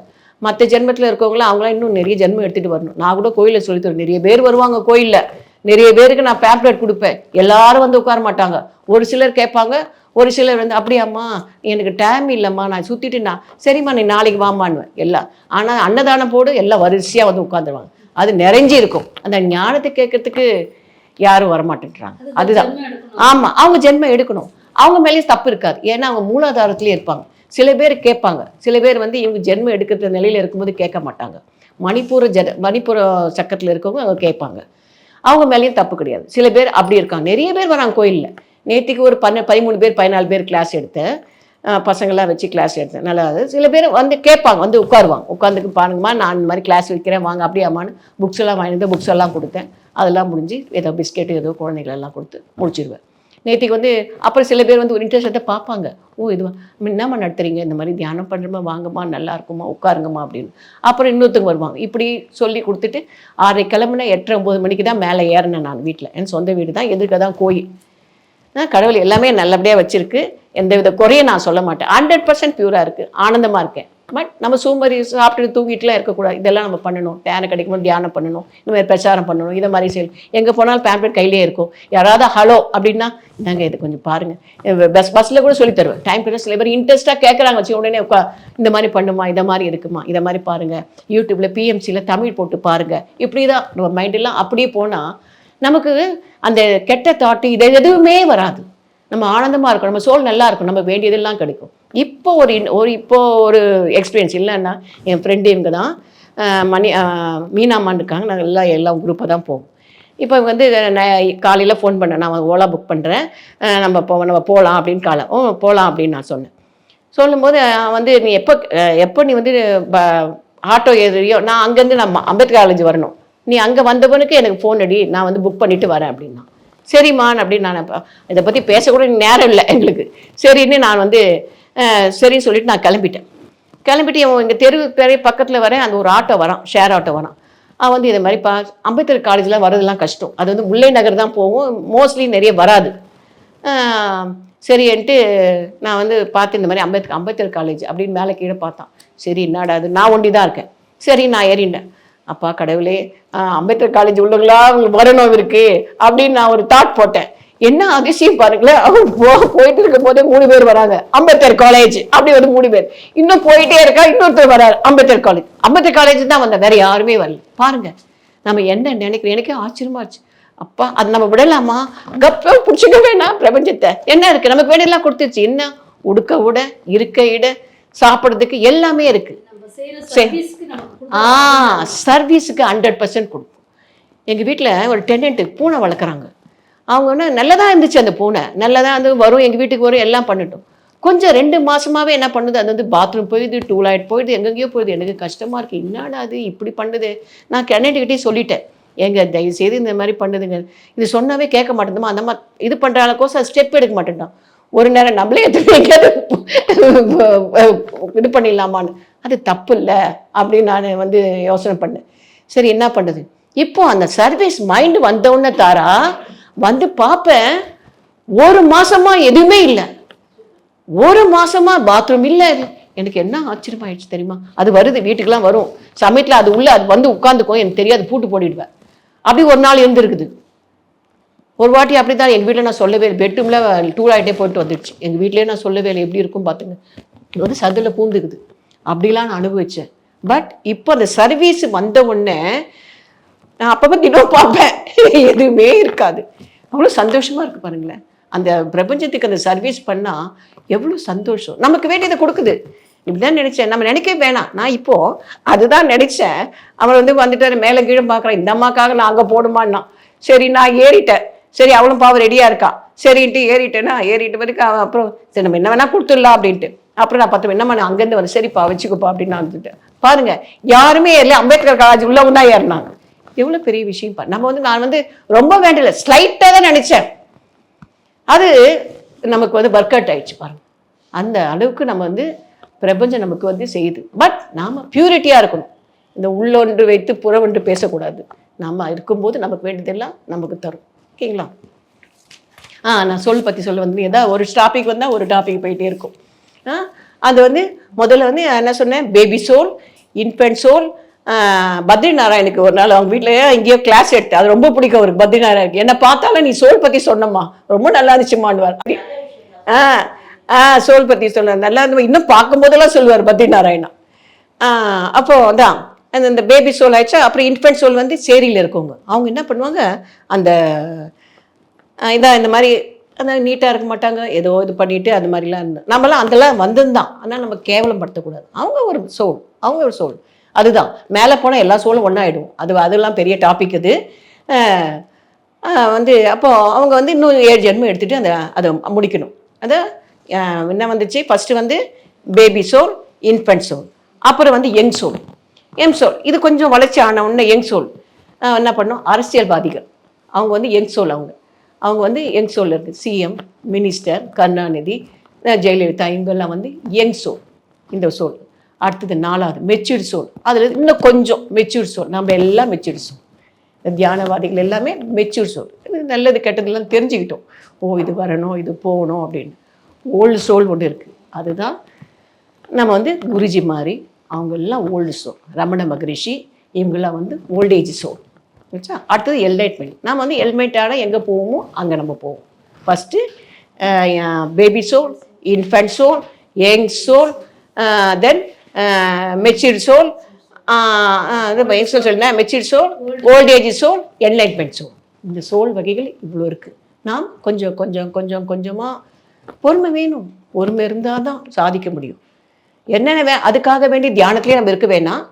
Speaker 1: மற்ற ஜென்மத்தில் இருக்கவங்களாம் அவங்களாம் இன்னும் நிறைய ஜென்மம் எடுத்துகிட்டு வரணும். நான் கூட கோயிலில் சொல்லி நிறைய பேர் வருவாங்க கோயிலில். நிறைய பேருக்கு நான் பேப்லெட் கொடுப்பேன். எல்லாரும் வந்து உட்கார மாட்டாங்க. ஒரு சிலர் கேட்பாங்க ஒரு சிலர் வந்து அப்படியாம்மா எனக்கு டைம் இல்லைம்மா நான் சுற்றிட்டு நான் சரிம்மா நீ நாளைக்கு வாமான்னுவேன் எல்லாம். ஆனால் அன்னதானம் போடு எல்லாம் வரிசையாக வந்து உட்காந்துருவாங்க. அது நிறைஞ்சி இருக்கும். அந்த ஞானத்தை கேட்கறதுக்கு யாரும் வரமாட்டேன்றாங்க. அதுதான். ஆமாம் அவங்க ஜென்மம் எடுக்கணும். அவங்க மேலேயும் தப்பு இருக்காது. ஏன்னா அவங்க மூலாதாரத்திலே இருப்பாங்க. சில பேர் கேட்பாங்க. சில பேர் வந்து இவங்க ஜென்மம் எடுக்கிற நிலையில் இருக்கும்போது கேட்க மாட்டாங்க. மணிப்பூர ஜன மணிப்புர சக்கரத்தில் இருக்கவங்க அவங்க கேட்பாங்க. அவங்க மேலேயும் தப்பு கிடையாது. சில பேர் அப்படி இருக்காங்க. நிறைய பேர் வராங்க கோயிலில். நேற்றுக்கு ஒரு பன்ன பதிமூணு பேர் பதினாலு பேர் கிளாஸ் எடுத்தேன். பசங்களாம் வச்சு கிளாஸ் எடுத்தேன். நல்லா அது. சில பேர் வந்து கேட்பாங்க வந்து உட்காருவாங்க. உட்காந்துக்கு பாருங்கம்மா நான் இந்த மாதிரி கிளாஸ் வைக்கிறேன் வாங்க அப்படியாம்மான்னு புக்ஸ் எல்லாம் வாங்கி வந்து புக்ஸ் எல்லாம் கொடுத்தேன். அதெல்லாம் முடிஞ்சு ஏதோ பிஸ்கெட்டு ஏதோ குழந்தைகளெல்லாம் கொடுத்து முடிச்சிடுவேன் நேற்றுக்கு வந்து அப்புறம் சில பேர் வந்து ஒரு இன்ட்ரெஸ்ட்டை பார்ப்பாங்க. ஓ இதுவா என்னம்மா நடத்துறீங்க? இந்த மாதிரி தியானம் பண்ணுறமா வாங்கம்மா நல்லா இருக்குமா உட்காருங்கம்மா அப்படின்னு. அப்புறம் இன்னொருத்தங்க வருவாங்க. இப்படி சொல்லி கொடுத்துட்டு ஆறரை கிளம்புனா எட்டரை ஒம்பது மணிக்கு தான் மேலே ஏறினேன் நான் வீட்டில். என் சொந்த வீடு தான் எதிர்க்க தான் கோயில். கடவுள் எல்லாமே நல்லபடியாக வச்சிருக்கு. எந்த வித குறையும் நான் சொல்ல மாட்டேன். ஹண்ட்ரட் பர்சன்ட் பியூராக இருக்குது ஆனந்தமாக இருக்கேன். பட் நம்ம சோம்பேறி சாப்பிட்டு தூங்கிட்டுலாம் இருக்கக்கூடாது. இதெல்லாம் நம்ம பண்ணணும். தியானம் கிடைக்கும்போது தியானம் பண்ணணும். இந்த மாதிரி பிரச்சாரம் பண்ணணும். இதை மாதிரி செய்யணும். எங்கே போனாலும் பேம்ப்ளெட் கையிலே இருக்கும். யாராவது ஹலோ அப்படின்னா இந்தாங்க இது கொஞ்சம் பாருங்கள் பஸ் பஸ்ஸில் கூட சொல்லி தருவேன். டைம் கிடையாது சில பேர் இன்ட்ரெஸ்ட்டாக கேட்குறாங்க வச்சு உடனே உட்கா இந்த மாதிரி பண்ணுமா இதை மாதிரி இருக்குமா இதை மாதிரி பாருங்கள் யூடியூப்பில் பிஎம்சியில் தமிழ் போட்டு பாருங்கள் இப்படி தான் நம்ம மைண்டெல்லாம் அப்படியே போனால் நமக்கு அந்த கெட்ட தாட்டு இது எதுவுமே வராது. நம்ம ஆனந்தமாக இருக்கும் நம்ம சோல் நல்லா இருக்கும் நம்ம வேண்டியதெல்லாம் கிடைக்கும். இப்போ ஒரு இன்- ஒரு இப்போ ஒரு எக்ஸ்பீரியன்ஸ் இல்லைன்னா என் ஃப்ரெண்டு இவங்க தான் மணி மீனாமான் இருக்காங்க. நாங்கள் எல்லாம் எல்லாம் குரூப்பாக தான் போவோம். இப்போ இவங்க வந்து நான் காலையில் ஃபோன் பண்ணேன். நான் ஓலா புக் பண்ணுறேன் நம்ம போ நம்ம போகலாம் அப்படின்னு காலை ஓ போகலாம் அப்படின்னு நான் சொன்னேன். சொல்லும்போது வந்து நீ எப்போ எப்போ நீ வந்து ப- ஆட்டோ ஏறியோ நான் அங்கேருந்து நான் அம்பேத்கர் காலேஜ் வரணும். நீ அங்கே வந்தவனுக்கு எனக்கு ஃபோன் அடி நான் வந்து புக் பண்ணிட்டு வரேன் அப்படின்னா. சரிம்மான் அப்படின்னு நான் இதை பற்றி பேசக்கூட நேரம் இல்லை எங்களுக்கு. சரின்னு நான் வந்து சரின்னு சொல்லிட்டு நான் கிளம்பிட்டேன். கிளம்பிட்டு எங்கள் தெரு பெரிய பக்கத்தில் வரேன் அங்கே ஒரு ஆட்டோ வரான் ஷேர் ஆட்டோ வரான். அவன் வந்து இதை மாதிரி பா அம்பேத்கர் காலேஜில் வரதுலாம் கஷ்டம். அது வந்து முல்லை நகர் தான் போகும் மோஸ்ட்லி நிறைய வராது. சரின்ட்டு நான் வந்து பார்த்து இந்த மாதிரி அம்பேத்கர் அம்பேத்கர் காலேஜ் அப்படின்னு மேலே கீழே பார்த்தான். சரி என்னடா அது நான் ஒண்டி தான் இருக்கேன். சரி நான் ஏறிண்டேன் அப்பா கடவுளே ஆஹ் அம்பேத்கர் காலேஜ் உள்ளவங்களா அவங்களுக்கு வரணும் இருக்கு அப்படின்னு நான் ஒரு தாட் போட்டேன். என்ன அதிசயம் பாருங்களேன் அவங்க போயிட்டு இருக்கும் போதே மூணு பேர் வராங்க. அம்பேத்கர் காலேஜ் அப்படி வந்து மூணு பேர். இன்னும் போயிட்டே இருக்கா இன்னொருத்தர் வராரு அம்பேத்கர் காலேஜ் அம்பேத்கர் காலேஜ் தான் வந்த வேற யாருமே வரல. பாருங்க நம்ம என்ன நினைக்கிறோம் எனக்கே ஆச்சரியமா இருச்சு அப்பா அது நம்ம விடலாமா? கப்ப பிடிச்சிக்க வேணாம் பிரபஞ்சத்தை. என்ன இருக்கு? நமக்கு வேண்டியெல்லாம் கொடுத்துருச்சு. என்ன? உடுக்க விட இருக்க இட சாப்பிட்றதுக்கு எல்லாமே இருக்கு. ஆ சர்வீஸுக்கு ஹண்ட்ரட் பர்சன்ட் கொடுப்போம். எங்கள் வீட்டில் ஒரு டெனண்ட்டு பூனை வளர்க்குறாங்க. அவங்க வந்து நல்லதாக இருந்துச்சு அந்த பூனை. நல்லதாக வந்து வரும் எங்கள் வீட்டுக்கு வரும் எல்லாம் பண்ணட்டும். கொஞ்சம் ரெண்டு மாசமாவே என்ன பண்ணுது? அது வந்து பாத்ரூம் போயிடுது டூலாய்ட் போயிடுது எங்கெங்கேயோ போயிடுது. எனக்கு கஷ்டமா இருக்கு. என்னடா அது இப்படி பண்ணுது? நான் கிணட்டுக்கிட்டே சொல்லிட்டேன். ஏங்க தயவு செய்து இந்த மாதிரி பண்ணுதுங்க. இது சொன்னாவே கேட்க மாட்டேங்குமா அந்த மாதிரி இது பண்ணுற அளவுக்கோசம் ஸ்டெப் எடுக்க மாட்டேன்டான் ஒரு நேரம் நம்மளே எடுத்து எங்கேயாவது இது பண்ணிடலாமான்னு. அது தப்பு இல்லை அப்படின்னு நான் வந்து யோசனை பண்ணேன். சரி என்ன பண்ணுது? இப்போ அந்த சர்வீஸ் மைண்டு வந்தவுடனே தாரா வந்து பார்ப்பேன் ஒரு மாதமாக எதுவுமே இல்லை. ஒரு மாதமாக பாத்ரூம் இல்லை எனக்கு என்ன ஆச்சரியமாயிடுச்சு தெரியுமா? அது வருது வீட்டுக்கெலாம் வரும். சமயத்தில் அது உள்ளே அது வந்து உட்காந்துக்கும். எனக்கு தெரியாது பூட்டு போட்டுடுவேன். அப்படி ஒரு நாள் இருந்துருக்குது ஒரு வாட்டி அப்படி தான் எங்கள் வீட்டில் நான் சொல்லவே இல்லை. பெட்ரூமில் டூர் ஆகிட்டே போயிட்டு வந்துடுச்சு. எங்கள் வீட்டிலே நான் சொல்லவே இல்லை. எப்படி இருக்கும் பார்த்துங்க இது வந்து சதில் பூந்துக்குது. அப்படிலாம் நான் அனுபவிச்சேன். பட் இப்போ அந்த சர்வீஸ் வந்த உடனே நான் அப்பப்போ தினம் பார்ப்பேன். எதுவுமே இருக்காது. அவ்வளோ சந்தோஷமாக இருக்குது பாருங்களேன். அந்த பிரபஞ்சத்துக்கு அந்த சர்வீஸ் பண்ணால் எவ்வளோ சந்தோஷம். நமக்கு வேண்டியதை கொடுக்குது. இப்படிதான் நினைச்சேன். நம்ம நினைக்கவே வேணாம். நான் இப்போ அதுதான் நினைச்சேன். அவர் வந்து வந்துட்டாரு மேலே கீழே பார்க்குறேன். இந்த அம்மாக்காக நான் அங்கே போடுமான்னா. சரி நான் ஏறிட்டேன். சரி அவளும் பாவம் ரெடியாக இருக்கா? சரின்ட்டு ஏறிட்டேன்னா ஏறிட்டு வரைக்கும் அவன் அப்புறம் சரி நம்ம என்ன வேணா கொடுத்துடலாம் அப்படின்ட்டு. அப்புறம் நான் பத்து என்னம்மா நான் அங்கேருந்து வந்து? சரிப்பா வச்சுக்கோப்பா அப்படின்னு நான் வந்துட்டேன். பாருங்க யாருமே ஏறல. அம்பேத்கர் காலேஜ் உள்ளவங்க தான் ஏறினாங்க. எவ்வளோ பெரிய விஷயம் நம்ம வந்து நான் வந்து ரொம்ப வேண்டல ஸ்லைட்டாக தான் நினச்சேன். அது நமக்கு வந்து ஒர்க் அவுட் ஆயிடுச்சு பாருங்க. அந்த அளவுக்கு நம்ம வந்து பிரபஞ்சம் நமக்கு வந்து செய்யுது. பட் நாம் பியூரிட்டியாக இருக்கணும். இந்த உள்ளொன்று வைத்து புறவொன்று பேசக்கூடாது. நாம் இருக்கும்போது நமக்கு வேண்டியதெல்லாம் நமக்கு தரும். ஓகேங்களா? ஆ நான் சொல் பற்றி சொல்ல வந்து ஏதாவது ஒரு டாபிக் வந்தால் ஒரு டாபிக் போயிட்டே இருக்கும். அது வந்து முதல்ல வந்து என்ன சொன்னேன்? Baby soul infant soul Badri நாராயணுக்கு ஒரு நாள் அவங்க வீட்டில் எங்கேயோ கிளாஸ் எடுத்து அது ரொம்ப பிடிக்கும் அவருக்கு பத்ரி நாராயணுக்கு என்னை பார்த்தாலும் நீ சோல் பற்றி சொன்னம்மா. ரொம்ப நல்லா இருந்துச்சுமான்வார் ஆ ஆ சோல் பற்றி சொன்ன நல்லா இருந்து இன்னும் பார்க்கும்போதெல்லாம் சொல்லுவார் பத்ரி நாராயணா அப்போது அப்போ அதான் அந்த இந்த பேபி சோல் ஆயிடுச்சா. அப்புறம் இன்ஃபென்ட் சோல் வந்து சேரியில் இருக்கவங்க. அவங்க என்ன பண்ணுவாங்க? அந்த இதான் இந்த மாதிரி அந்த நீட்டாக இருக்க மாட்டாங்க. ஏதோ இது பண்ணிட்டு அது மாதிரிலாம் இருந்தது நம்மலாம் அதெல்லாம் வந்திருந்தான் ஆனால் நம்ம கேவலப்படுத்தக்கூடாது அவங்க ஒரு சோல். அவங்க ஒரு சோல். அதுதான். மேலே போனால் எல்லா சோலும் ஒன்றாயிடும் அது அதெல்லாம் பெரிய டாபிக் இது. வந்து அப்போது அவங்க வந்து இன்னும் ஏழு ஜென்மம் எடுத்துகிட்டு அந்த அதை முடிக்கணும். அதை என்ன வந்துச்சு? ஃபஸ்ட்டு வந்து பேபி சோல் இன்ஃபென்ட் சோல். அப்புறம் வந்து யங் சோல். Young soul. இது கொஞ்சம் வளர்ச்சி ஆன உடனே யங் சோல். என்ன பண்ணும்? அரசியல்வாதிகள். அவங்க வந்து யங் சோல் அவங்க. அவங்க வந்து யங் சோல் இருக்குது சிஎம் மினிஸ்டர் கருணாநிதி ஜெயலலிதா இவங்கெல்லாம் வந்து யங் சோல் இந்த சோல். அடுத்தது நாலாவது மெச்சூர் சோல். அதில் இன்னும் கொஞ்சம் மெச்சூர் சோல். நம்ம எல்லாம் மெச்சூர் சோல். இந்த தியானவாதிகள் எல்லாமே மெச்சூர் சோல். இது நல்லது கெட்டதெல்லாம் தெரிஞ்சுக்கிட்டோம். ஓ இது வரணும் இது போகணும் அப்படின்னு. ஓல்டு சோல் ஒன்று இருக்குது அதுதான் நம்ம வந்து குருஜி மாதிரி அவங்கெல்லாம் ஓல்டு சோல் ரமண மகரிஷி இவங்கெல்லாம் வந்து ஓல்டேஜ் சோல் வச்சா அடுத்தது எல்லைட்மெண்ட் நாம் வந்து எல்மெண்ட்டான எங்கே போவோமோ அங்கே நம்ம போவோம். First baby soul infant soul young soul then mature soul young soul சொல்லுங்க mature soul old age soul enlightenment soul இந்த சோல் வகைகள் இவ்வளோ இருக்குது நாம் கொஞ்சம் கொஞ்சம் கொஞ்சம் கொஞ்சமாக பொறுமை வேணும். பொறுமை இருந்தால் தான் சாதிக்க முடியும். என்னென்ன வே அதுக்காக வேண்டி தியானத்திலே நம்ம இருக்க வேணாம்.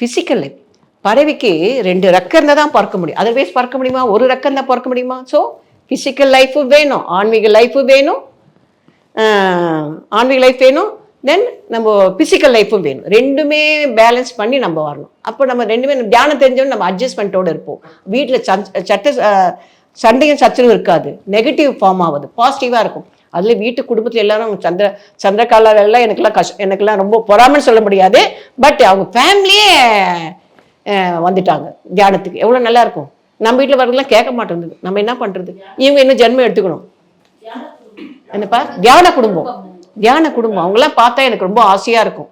Speaker 1: ஃபிசிக்கல் லைஃப் பறவைக்கு ரெண்டு ரெக்க இருந்தால் தான் பறக்க முடியும். அதர்வைஸ் பறக்க முடியுமா? ஒரு ரெக்க இருந்தால் பறக்க முடியுமா? ஸோ ஃபிசிக்கல் லைஃபும் வேணும். ஆன்மீக லைஃபும் வேணும். ஆன்மீக லைஃப் வேணும். தென் நம்ம ஃபிசிக்கல் லைஃப்பும் வேணும். ரெண்டுமே பேலன்ஸ் பண்ணி நம்ம வரணும். அப்போ நம்ம ரெண்டுமே தியானம் தெரிஞ்சவங்க நம்ம அட்ஜஸ்ட்மெண்ட்டோடு இருப்போம். வீட்டில் சட்ட சண்டையும் சச்சரவும் இருக்காது. நெகட்டிவ் ஃபார்ம் ஆகுது பாசிட்டிவாக இருக்கும். அதில் வீட்டு குடும்பத்தில் எல்லாரும் சந்திர சந்திரகாலாலெல்லாம் எனக்கெல்லாம் கஷ்டம் எனக்கெல்லாம் ரொம்ப பொறாமன்னு சொல்ல முடியாது. பட் அவங்க ஃபேமிலியே வந்துட்டாங்க. தியானத்துக்கு. எவ்வளோ நல்லா இருக்கும். நம்ம வீட்டில் வரதெல்லாம் கேட்க மாட்டேங்குது. நம்ம என்ன பண்ணுறது இவங்க இன்னும் ஜென்மம் எடுத்துக்கணும். என்னப்பா? தியான குடும்பம். தியான குடும்பம். அவங்களாம் பார்த்தா எனக்கு ரொம்ப ஆசையாக இருக்கும்.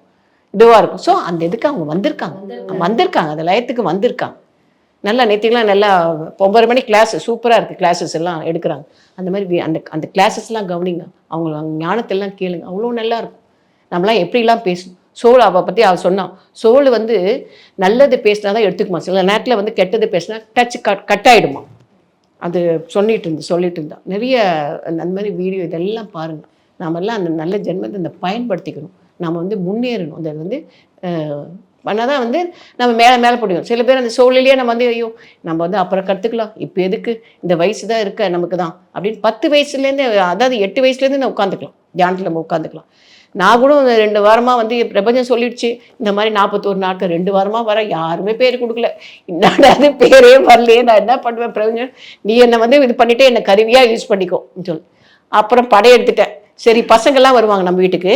Speaker 1: இதுவாக இருக்கும். ஸோ அந்த இதுக்கு அவங்க வந்திருக்காங்க. வந்திருக்காங்க. அந்த லயத்துக்கு வந்திருக்காங்க. நல்லா நேற்றுலாம் நல்லா ஒம்பது மணி கிளாஸ் சூப்பராக இருக்குது கிளாஸஸ் எல்லாம் எடுக்கிறாங்க. அந்த மாதிரி அந்த அந்த கிளாஸஸ்லாம் கவனிங்க. அவங்க அவங்க ஞானத்தெல்லாம் கேளுங்க. அவ்வளோ நல்லா இருக்கும். நம்மளாம் எப்படிலாம் பேசணும்? சோல் அவ பற்றி அவள் சொன்னான் சோல் வந்து நல்லது பேசினா தான் எடுத்துக்குமா? சில நேரத்தில் வந்து கெட்டது பேசினா டச் கட் கட் ஆகிடுமா அது சொல்லிட்டு இருந்து சொல்லிட்டு இருந்தான் நிறைய அந்த அந்த மாதிரி வீடியோ இதெல்லாம் பாருங்கள் நாமெல்லாம் அந்த நல்ல ஜென்மத்தை இந்த பயன்படுத்திக்கணும். நாம் வந்து முன்னேறணும். அதை வந்து பண்ணால் தான் வந்து நம்ம மேலே மேலே பிடிக்கும் சில பேர் அந்த சூழ்நிலையே நம்ம வந்து ஐயோ நம்ம வந்து அப்புறம் கற்றுக்கலாம் இப்போ எதுக்கு? இந்த வயசு தான் இருக்க நமக்கு தான். அப்படின்னு பத்து வயசுலேருந்து அதாவது எட்டு வயசுலேருந்து நான் உட்காந்துக்கலாம். தியானத்தில் நம்ம உட்காந்துக்கலாம். நான் கூட ரெண்டு வாரமாக வந்து பிரபஞ்சம் சொல்லிடுச்சு இந்த மாதிரி நாற்பத்தோரு நாட்கள் ரெண்டு வாரமாக வர யாருமே பேர் கொடுக்கல. என்னடா அது பேரே வரலையே நான் என்ன பண்ணுவேன் பிரபஞ்சம்? நீ என்னை வந்து இது பண்ணிட்டு என்னை கருவியாக யூஸ் பண்ணிக்கோ சொல் அப்புறம் படையெடுத்துட்டேன் சரி பசங்கள்லாம் வருவாங்க நம்ம வீட்டுக்கு.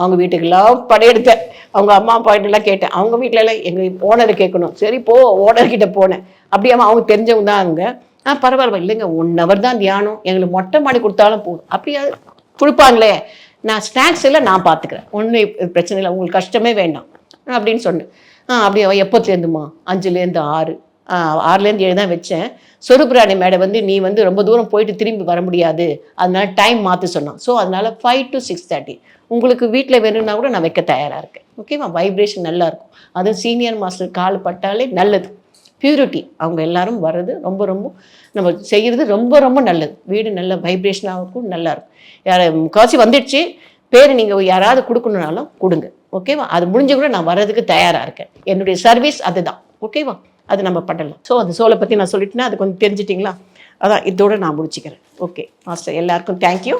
Speaker 1: அவங்க வீட்டுக்கெல்லாம் படையெடுத்தேன் அவங்க அம்மா அப்பாட்டெல்லாம் கேட்டேன். அவங்க வீட்டிலலாம் எங்கள் ஓனரை கேட்கணும். சரி போ ஓனர்கிட்ட போனேன். அப்படியே அவங்க தெரிஞ்சவங்க தான் அவங்க ஆ பரவாயில்ல இல்லைங்க ஒன் ஹவர் தான் தியானம். எங்களுக்கு மொட்டை மாடி கொடுத்தாலும் போதும். அப்படியா கொடுப்பாங்களே நான் ஸ்நாக்ஸ் எல்லாம் நான் பார்த்துக்கிறேன் ஒன்றும் பிரச்சனை இல்லை. உங்களுக்கு கஷ்டமே வேண்டாம். அப்படின்னு சொன்னேன். ஆ அப்படியே? எப்போத்துலேருந்துமா அஞ்சுலேருந்து ஆறு. ஆறுலேருந்து ஏழு தான் வச்சேன். சொருப்புராணி மேடம் வந்து நீ வந்து ரொம்ப தூரம் போயிட்டு திரும்பி வர முடியாது. அதனால டைம் மாற்ற சொன்னான். ஸோ அதனால் ஃபைவ் டு சிக்ஸ் தேர்ட்டி உங்களுக்கு வீட்டில் வேணும்னா கூட நான் வைக்க தயாராக இருக்கேன். ஓகேவா வைப்ரேஷன் நல்லாயிருக்கும் அதுவும் சீனியர் மாஸ்டர் கால் பட்டாலே நல்லது. பியூரிட்டி அவங்க எல்லாரும் வர்றது ரொம்ப ரொம்ப நம்ம செய்கிறது ரொம்ப ரொம்ப நல்லது. வீடு நல்ல வைப்ரேஷனாக இருக்கும் நல்லா இருக்கும். யார் முக்கால்வாசி வந்துடுச்சு. பேர் நீங்கள் யாராவது கொடுக்கணுனாலும் கொடுங்க. ஓகேவா அது முடிஞ்ச கூட நான் வர்றதுக்கு தயாராக இருக்கேன். என்னுடைய சர்வீஸ் அதுதான். ஓகேவா அது நம்ம பண்ணலாம். ஸோ அந்த சோலை பற்றி நான் சொல்லிட்டேன்னா அது கொஞ்சம் தெரிஞ்சிட்டிங்களா? அதான் இதோட நான் முடிச்சுக்கிறேன். ஓகே மாஸ்டர் எல்லாருக்கும் தேங்க்யூ